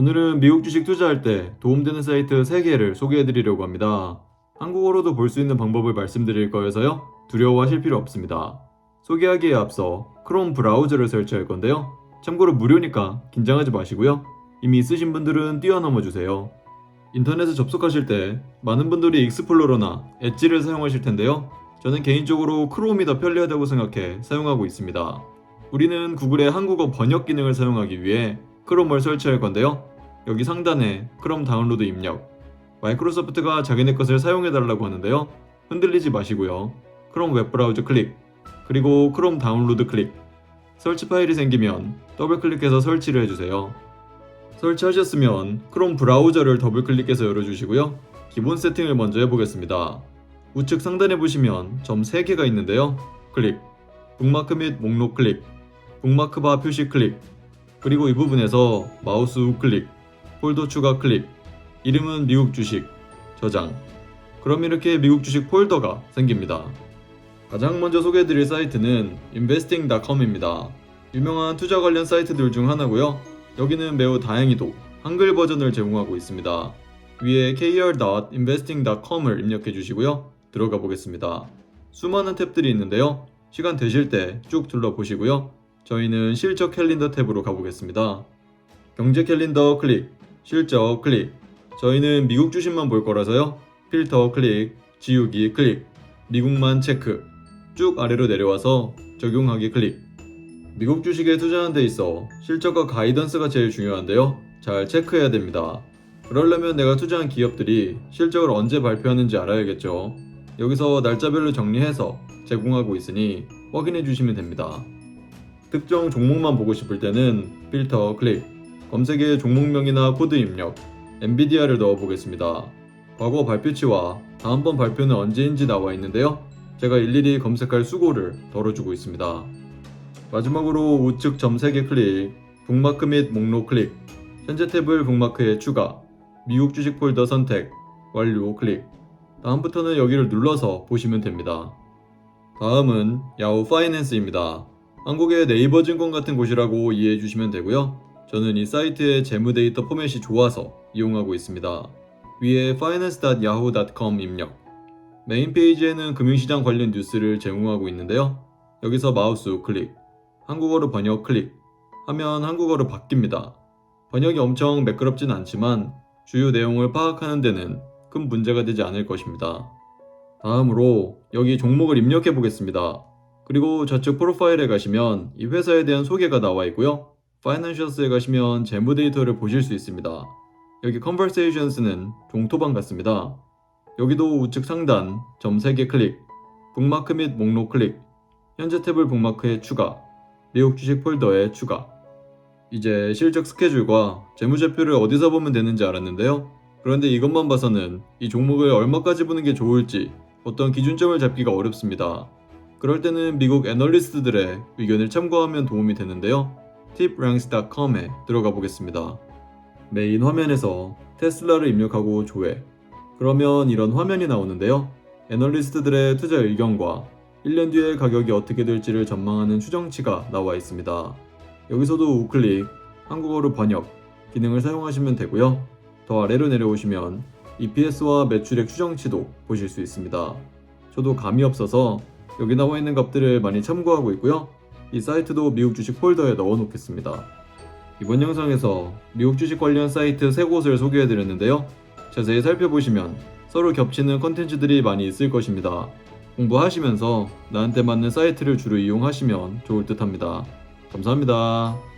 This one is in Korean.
오늘은 미국 주식 투자할 때 도움되는 사이트 3개를 소개해 드리려고 합니다. 한국어로도 볼 수 있는 방법을 말씀드릴 거여서요. 두려워하실 필요 없습니다. 소개하기에 앞서 크롬 브라우저를 설치할 건데요. 참고로 무료니까 긴장하지 마시고요. 이미 쓰신 분들은 뛰어넘어 주세요. 인터넷에 접속하실 때 많은 분들이 익스플로러나 엣지를 사용하실 텐데요. 저는 개인적으로 크롬이 더 편리하다고 생각해 사용하고 있습니다. 우리는 구글의 한국어 번역 기능을 사용하기 위해 크롬을 설치할 건데요. 여기 상단에 크롬 다운로드 입력. 마이크로소프트가 자기네 것을 사용해달라고 하는데요. 흔들리지 마시고요. 크롬 웹브라우저 클릭. 그리고 크롬 다운로드 클릭. 설치 파일이 생기면 더블 클릭해서 설치를 해주세요. 설치하셨으면 크롬 브라우저를 더블 클릭해서 열어주시고요. 기본 세팅을 먼저 해보겠습니다. 우측 상단에 보시면 점 3개가 있는데요. 클릭. 북마크 및 목록 클릭. 북마크 바 표시 클릭. 그리고 이 부분에서 마우스 우클릭, 폴더 추가 클릭, 이름은 미국 주식, 저장. 그럼 이렇게 미국 주식 폴더가 생깁니다. 가장 먼저 소개해드릴 사이트는 investing.com입니다. 유명한 투자 관련 사이트들 중 하나고요. 여기는 매우 다행히도 한글 버전을 제공하고 있습니다. 위에 kr.investing.com을 입력해 주시고요. 들어가 보겠습니다. 수많은 탭들이 있는데요. 시간 되실 때 쭉 둘러보시고요. 저희는 실적 캘린더 탭으로 가보겠습니다. 경제 캘린더 클릭, 실적 클릭. 저희는 미국 주식만 볼 거라서요. 필터 클릭, 지우기 클릭, 미국만 체크. 쭉 아래로 내려와서 적용하기 클릭. 미국 주식에 투자하는 데 있어 실적과 가이던스가 제일 중요한데요. 잘 체크해야 됩니다. 그러려면 내가 투자한 기업들이 실적을 언제 발표하는지 알아야겠죠. 여기서 날짜별로 정리해서 제공하고 있으니 확인해 주시면 됩니다. 특정 종목만 보고 싶을 때는 필터 클릭, 검색에 종목명이나 코드 입력, 엔비디아를 넣어 보겠습니다. 과거 발표치와 다음번 발표는 언제인지 나와 있는데요. 제가 일일이 검색할 수고를 덜어주고 있습니다. 마지막으로 우측 점 3개 클릭, 북마크 및 목록 클릭, 현재 탭을 북마크에 추가, 미국 주식 폴더 선택, 완료 클릭. 다음부터는 여기를 눌러서 보시면 됩니다. 다음은 야후 파이낸스입니다. 한국의 네이버 증권 같은 곳이라고 이해해 주시면 되고요. 저는 이 사이트의 재무 데이터 포맷이 좋아서 이용하고 있습니다. 위에 finance.yahoo.com 입력. 메인 페이지에는 금융시장 관련 뉴스를 제공하고 있는데요. 여기서 마우스 우클릭, 한국어로 번역 클릭 하면 한국어로 바뀝니다. 번역이 엄청 매끄럽진 않지만 주요 내용을 파악하는 데는 큰 문제가 되지 않을 것입니다. 다음으로 여기 종목을 입력해 보겠습니다. 그리고 좌측 프로파일에 가시면 이 회사에 대한 소개가 나와 있고요. 파이낸셜스에 가시면 재무 데이터를 보실 수 있습니다. 여기 Conversations는 종토방 같습니다. 여기도 우측 상단 점 3개 클릭, 북마크 및 목록 클릭, 현재 탭을 북마크에 추가, 미국 주식 폴더에 추가. 이제 실적 스케줄과 재무제표를 어디서 보면 되는지 알았는데요. 그런데 이것만 봐서는 이 종목을 얼마까지 보는 게 좋을지 어떤 기준점을 잡기가 어렵습니다. 그럴 때는 미국 애널리스트들의 의견을 참고하면 도움이 되는데요. tipranks.com에 들어가 보겠습니다. 메인 화면에서 테슬라를 입력하고 조회. 그러면 이런 화면이 나오는데요. 애널리스트들의 투자 의견과 1년 뒤에 가격이 어떻게 될지를 전망하는 추정치가 나와 있습니다. 여기서도 우클릭, 한국어로 번역 기능을 사용하시면 되고요. 더 아래로 내려오시면 EPS와 매출액 추정치도 보실 수 있습니다. 저도 감이 없어서 여기 나와 있는 값들을 많이 참고하고 있고요. 이 사이트도 미국 주식 폴더에 넣어 놓겠습니다. 이번 영상에서 미국 주식 관련 사이트 3곳을 소개해 드렸는데요. 자세히 살펴보시면 서로 겹치는 컨텐츠들이 많이 있을 것입니다. 공부하시면서 나한테 맞는 사이트를 주로 이용하시면 좋을 듯 합니다. 감사합니다.